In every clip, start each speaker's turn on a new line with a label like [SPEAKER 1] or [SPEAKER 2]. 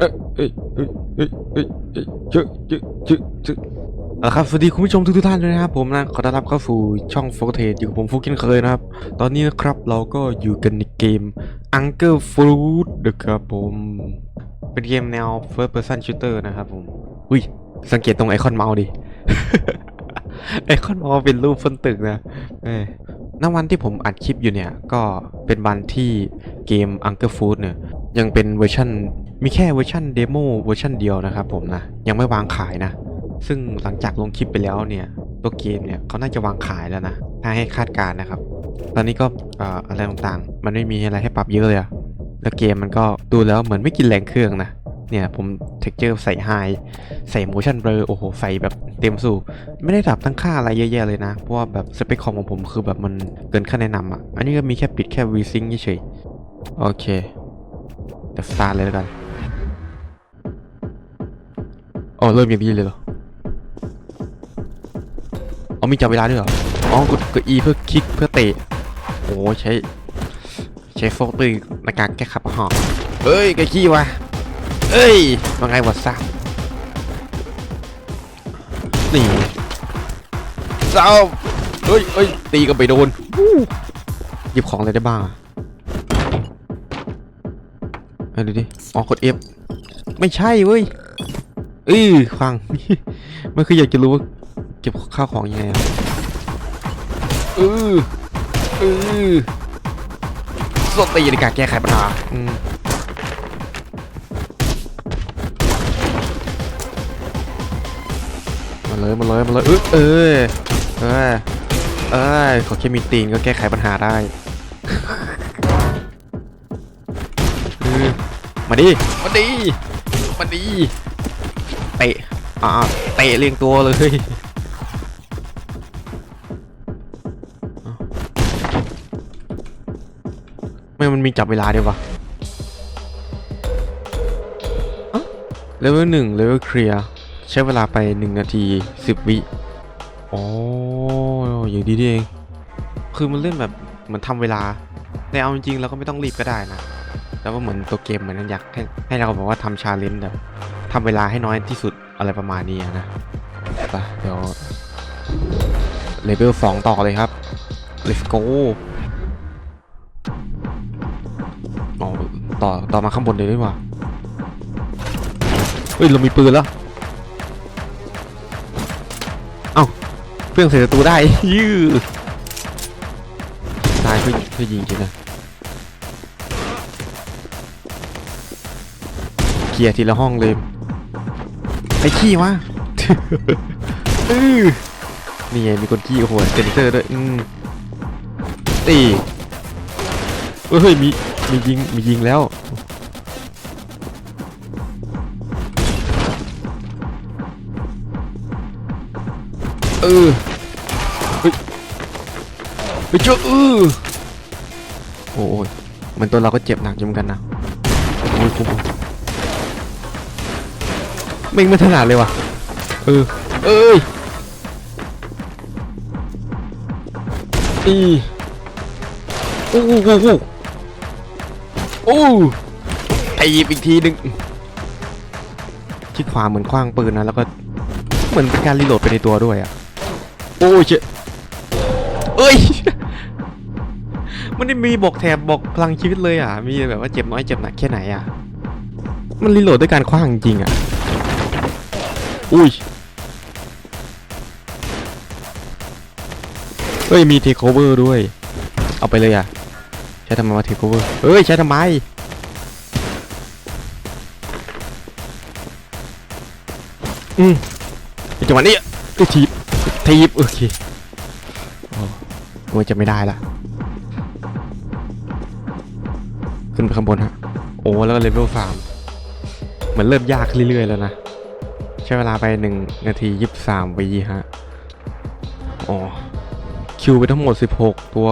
[SPEAKER 1] เอ้ยเอ้ยเอ้ยเอ้ยเอ้ยเอ้ยเจอเจอเจอเจอเอาละครับสวัสดีคุณผู้ชมทุกๆท่านด้วยนะครับผมนะขอต้อนรับเข้าสู่ช่องโฟกเทสอยู่กับผมฟุกเช่นเคยนะครับ ตอนนี้นะครับเราก็อยู่กันในเกม Uncle Fruit นะครับผม เป็นเกมแนว First Person Shooter นะครับผมอุ้ยสังเกตตรงไอคอนเมาส์ดิ ไอคอนเมาส์เป็นรูปฝนตึกนะเอ้ยณวันที่ผมอัดคลิปอยู่เนี่ย ก็เป็นวันที่เกม Uncle Fruit เนี่ยยังเป็นเวอร์ชัน มีแค่เวอร์ชันเดโมเวอร์ชันเดียวนะครับผมนะ ยังไม่วางขายนะ ซึ่งหลังจากลงคลิปไปแล้วเนี่ย ตัวเกมเนี่ยเขาน่าจะวางขายแล้วนะ ถ้าให้คาดการณ์นะครับ ตอนนี้ก็ออะไรต่างๆ มันไม่มีอะไรให้ปรับเยอะเลยอะแล้วเกมมันก็ดูแล้วเหมือนไม่กินแรงเครื่องนะ เนี่ยผมเท็กเจอร์ใส่ไฮใส่ motion blur โอ้โหใส่แบบเต็มสูบไม่ได้ดับตั้งค่าอะไรเยอะแยะเลยนะ เพราะว่าแบบสเปคคอมของผมคือแบบมันเกินค่าแนะนำอะ อันนี้ก็มีแค่ปิดแค่ VSync เฉยๆโอเคเดี๋ยวสตาร์เลยแล้วกัน อ๋อเริ่มอย่างนี้เลยเหรอเอ๋อมีจับเวลาด้วยเหรอ อ๋อกดกด E เพื่อคลิกเพื่อเตะ โอ้ใช้ ใช้โฟลเตอร์ในการแก้ขับหอเอ้ยไกขี้วะเอ้ยว่าไงวะซับนี่เศร้าเฮ้ยเฮ้ยตีก็ไปโดนหยิบของอะไรได้บ้างอะดูดิ อ๋อกด F ไม่ใช่เว้ย เออฟัง มันคืออยากจะรู้ว่าเก็บข้าวของยังไงอะเออเออสตีในการแก้ไขปัญหาอืมมาเลยมาเลยมาเลยเออเออเออเออขอแค่มีตีนก็แก้ไขปัญหาได้เออมาดิมาดิมาดิ เตะอ่าเตะเรียงตัวเลยไม่มันมีจับเวลาด้วยวะเลเวลหนึ่งเลเวลเคลียร์ใช้เวลาไปหนึ่งนาทีสิบวิอ๋ออย่างดีนี่เอง คือมันเล่นแบบเหมือนทำเวลา แต่เอาจริงๆเราก็ไม่ต้องรีบก็ได้นะ แล้วก็เหมือนตัวเกมเหมือนอยากให้ให้เราบอกว่าทำชาเลนจ์แบบ ทำเวลาให้น้อยที่สุดอะไรประมาณนี้นะไปเดี๋ยวเลเวลสองต่อเลยครับ let's go อ๋อต่อต่อมาข้างบนเลยดีกว่าเฮ้ย เรามีปืนแล้ว เอ้าเพื่อนเสียศัตรูได้ ยื้อตายเพื่อเพื่อยิงจริงนะเคลียร์ทีละห้องเลย ไอ้ขี้วะอื้อนี่ไงมีคนขี้โอ้โหเซนเซอร์ด้วยอืมตีเฮ้ยมีมียิงมียิงแล้วเออเฮ้ยไปเจอเออโอ้ยเหมือนตัวเราก็เจ็บหนักอยู่เหมือนกันนะโอ้ยโอ้โห ไม่งไม่ถนัดเลยว่ะ เออ เอ้ยอีโอ้โหโอ้โหโอ้ไอ้ยิบอีกทีหนึ่งที่ขวาเหมือนคว้างปืนนะแล้วก็เหมือนเป็นการรีโหลดไปในตัวด้วยอะ โอ้ยเจ๊เอ้ย มันไม่มีบอกแถบบอกพลังชีวิตเลยอะ มีแบบว่าเจ็บน้อยเจ็บหนักแค่ไหนอะ มันรีโหลดด้วยการคว้างจริงอะ อุ้ย เฮ้ย มีเทคโอเวอร์ด้วย เอาไปเลยอะ ใช้ทำไมมาเทคโอเวอร์ เฮ้ย ใช้ทำไม อืมไอจังหวะนี้ไอทีบทีบโอเคโอ้มันจะไม่ได้ละ ขึ้นไปข้างบนฮะ โอ้ แล้วก็เลเวลสามเหมือนเริ่มยากขึ้นเรื่อยๆแล้วนะ ช้เวลาไป 1 นาที 23วิฮะ อ๋อ คิวไปทั้งหมด 16 ตัว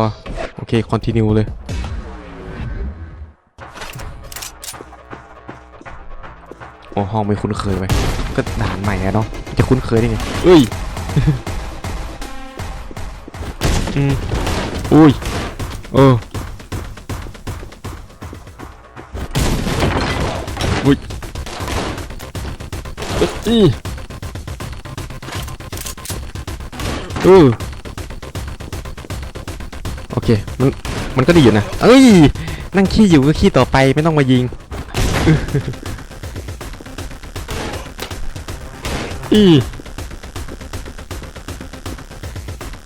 [SPEAKER 1] โอเค คอนติเนียเลย โอ้ห้องไม่คุ้นเคยไปก็ด่านใหม่อะเนาะ จะคุ้นเคยได้ไงเอ้ย อืมอุ้ย เออ อีเออโอเค มัน มันก็ดีอยู่นะ เอ้ย นั่งขี้อยู่ก็ขี้ต่อไปไม่ต้องมายิงอี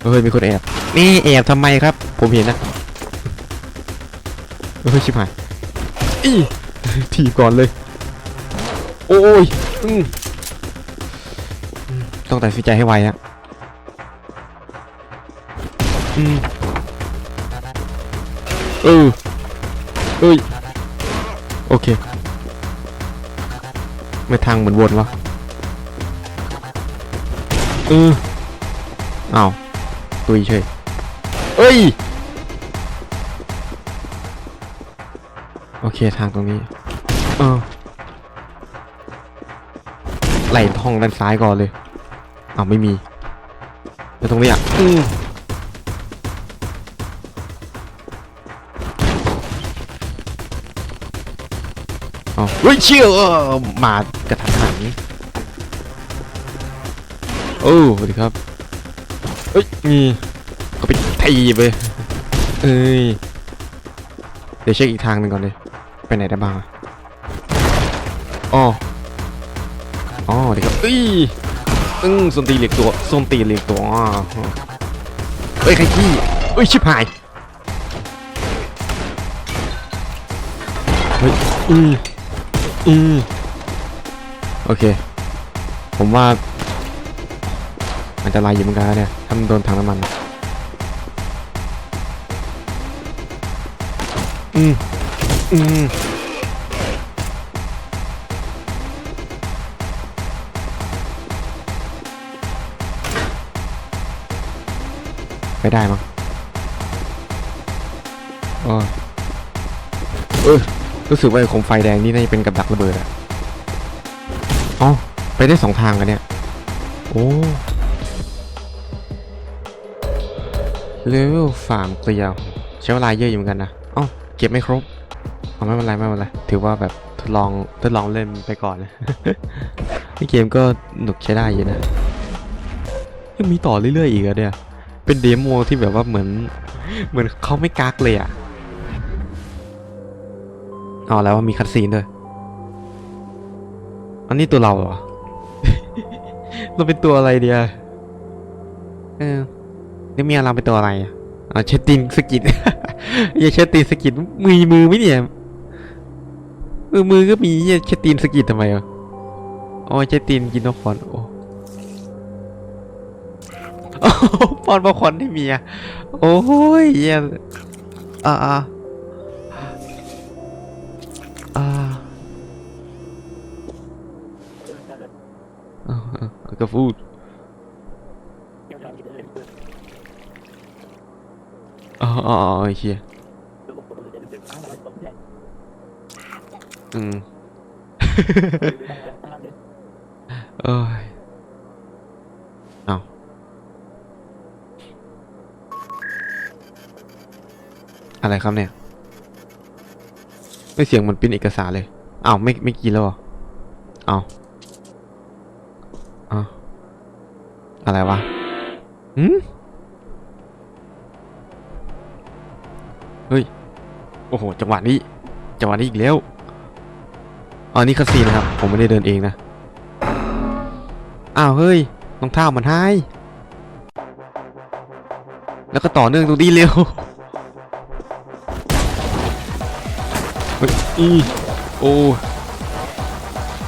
[SPEAKER 1] เฮ้ย มีคนแอบ นี่แอบทำไมครับ ผมเห็นนะเฮ้ย ชิบหายอีทีบก่อนเลย โอ้ย อืม ต้องตัดสินใจให้ไวอะอืมเออเอ้ย โอเค ไม่ทางเหมือนวนวะเอออ้าวตุยเฉยเอ้ย โอเคทางตรงนี้ เออไหลท่องด้านซ้ายก่อนเลย อ้าวไม่มีแล้วตรงนี้อะอืมอ๋อเฮ้ยเชี่ยวมากระทันหันโอ้สวัสดีครับเอ้ยมีก็ไปทีไปเอ้ยเดี๋ยวเช็คอีกทางหนึ่งก่อนเลยไปไหนได้บ้างอะอ๋ออ๋อเดี๋ยวครับเอ้ย อึ้งส้นตีนเหล็กตัวส้นตีนเหล็กตัวเอ้ยใครขี้เอ้ยชิบหายเฮ้ยอืมอืมโอเค ผมว่าอันตรายอยู่เหมือนกันนะเนี่ยถ้ามันโดนถังน้ำมันอืมอืม ไม่ได้มั้งเออเออรู้สึกว่าไอ้โคมไฟแดงนี่น่าจะเป็นกับดักระเบิดอะอ๋อไปได้สองทางกันเนี่ย โอ้เลเวลสามเกลียว ใช้เวลาเยอะอยู่เหมือนกันนะอ้าเก็บไม่ครบเอาไม่เป็นไรไม่เป็นไรถือว่าแบบทดลองทดลองเล่นไปก่อนนี่เกมก็หนุกใช้ได้อยู่นะยังมีต่อเรื่อยๆอีกอะเนี่ย เป็นเดโมที่แบบว่าเหมือน เหมือนเขาไม่กักเลยอะเอาแล้วว่ามีคัดซีนด้วย อันนี้ตัวเราเหรอ เราเป็นตัวอะไรเดียเออนี่เมียเราเป็นตัวอะไรอะอ่าเชตตินสกิดอย่าเชตตินสกิดมือมือไหมเนี่ยเออมือก็มีเหี้ยเชตตินสกิดทำไมอะอ๋อเชตตินกินนกฟอนโอ้ โอ้โหปอนประคอนที่เมีย โอ้ยเยี่ยอ่าอ่าอ่าอ่าอ่าก็พูดอ๋ออ๋อเชี่ยอืมเอ้ยเอา อะไรครับเนี่ย ไม่เสียงมันเป็นเอกสารเลยอ้าวไม่ไม่กินแล้วเหรออ้าวอ้าวอะไรวะหืมเฮ้ย โอ้โห จังหวะนี้ จังหวะนี้อีกแล้วอ๋อนี่คาซีนะครับ ผมไม่ได้เดินเองนะ อ้าว เฮ้ยรองเท้ามันหาย แล้วก็ต่อเนื่องตรงนี้เร็ว ฮ้ยอีโอ้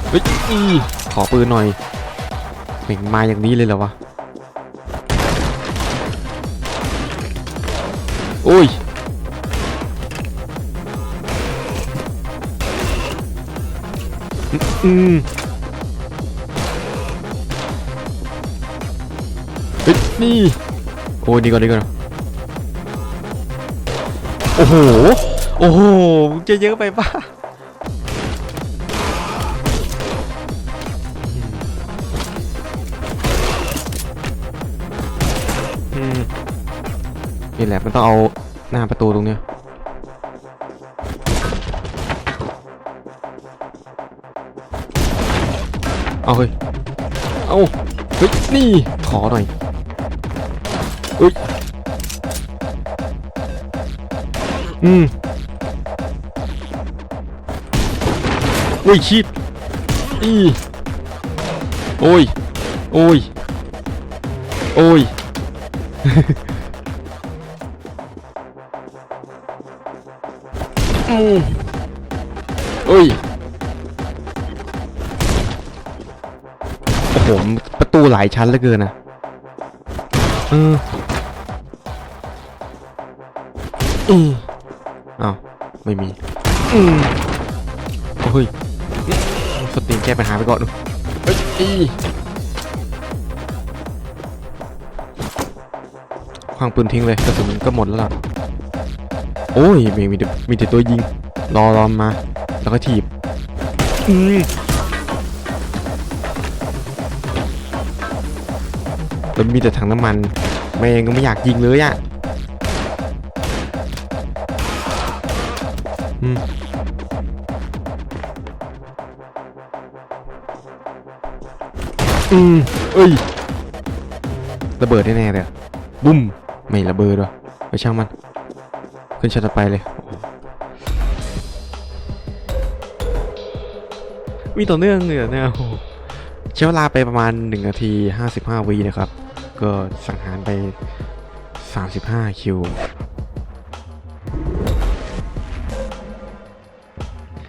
[SPEAKER 1] เฮ้ยอีขอปืนหน่อยเหม่งมาอย่างนี้เลยเหรอวะโอ้ยอืมเฮ้ยนี่โอ้ยนี่ก่อนนี่ก่อนโอ้โห โอ้โหมึงจะเยอะไปปะอืมนี่แหละมันต้องเอาหน้าประตูตรงเนี้ยเอาเฮ้ยเอาเฮ้ยนี่ขอหน่อยเฮ้ยอืม อ้ยชิดอีโอ้ย โอ้ย โอ้ย อืมโอ้ย โอ้โห ประตูหลายชั้นเหลือเกินนะเอออืมอ้าว ไม่มี อืมโอ้ย สตรีมแก้ปัญหาไปก่อนดูเฮ้ยอีควางปืนทิ้งเลยกระสุนมันก็หมดแล้วล่ะ โอ้ยมีมีแต่มีแต่ตัวยิง รอรอมา แล้วก็ถีบ อืมแล้วมีแต่ถังน้ำมันแม่งก็ไม่อยากยิงเลยอะอืม อืมเอ้ยระเบิดแน่ๆเลยอะบุ้มไม่ระเบิดว่ะไปช่างมัน ขึ้นชั้นต่อไปเลย มีต่อเนื่องเลยเหรอเนี่ยโอ้โหใช้เวลาไปประมาณ 1 นาที 55 วินะครับ ก็สังหารไป 35 คิว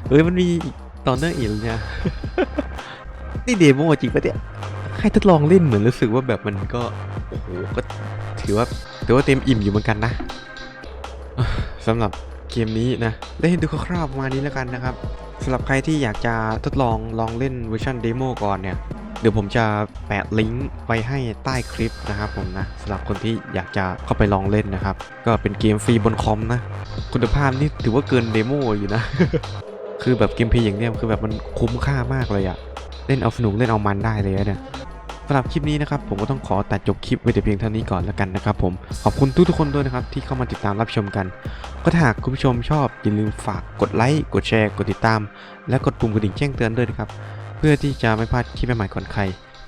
[SPEAKER 1] เฮ้ย มันมีต่อเนื่องอีกแล้วเนี่ย นี่เดโมจริงปะเนี่ย ให้ทดลองเล่นเหมือนรู้สึกว่าแบบมันก็โอ้โหก็ถือว่าถือว่าเต็มอิ่มอยู่เหมือนกันนะสำหรับเกมนี้นะได้เห็นดูคร่าวๆประมาณนี้แล้วกันนะครับสำหรับใครที่อยากจะทดลองลองเล่นเวอร์ชันเดโมก่อนเนี่ยเดี๋ยวผมจะแปะลิงก์ไว้ให้ใต้คลิปนะครับผมนะสำหรับคนที่อยากจะเข้าไปลองเล่นนะครับ ก็เป็นเกมฟรีบนคอมนะ คุณภาพนี่ถือว่าเกินเดโมอยู่นะ คือแบบเกมเพลย์อย่างเนี้ยคือแบบมันคุ้มค่ามากเลยอะ เล่นเอาสนุกเล่นเอามันได้เลยอะเนี่ยสำหรับคลิปนี้นะครับผมก็ต้องขอตัดจบคลิปไว้แต่เพียงเท่านี้ก่อนแล้วกันนะครับผมขอบคุณทุกๆคนด้วยนะครับที่เข้ามาติดตามรับชมกัน ก็ถ้าหากคุณผู้ชมชอบอย่าลืมฝากกดไลค์กดแชร์กดติดตาม และกดปุ่มกระดิ่งแจ้งเตือนด้วยนะครับเพื่อที่จะไม่พลาดคลิปใหม่ๆก่อนใคร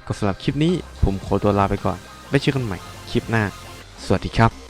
[SPEAKER 1] ก็สำหรับคลิปนี้ผมขอตัวลาไปก่อนไว้เจอกันใหม่คลิปหน้า สวัสดีครับ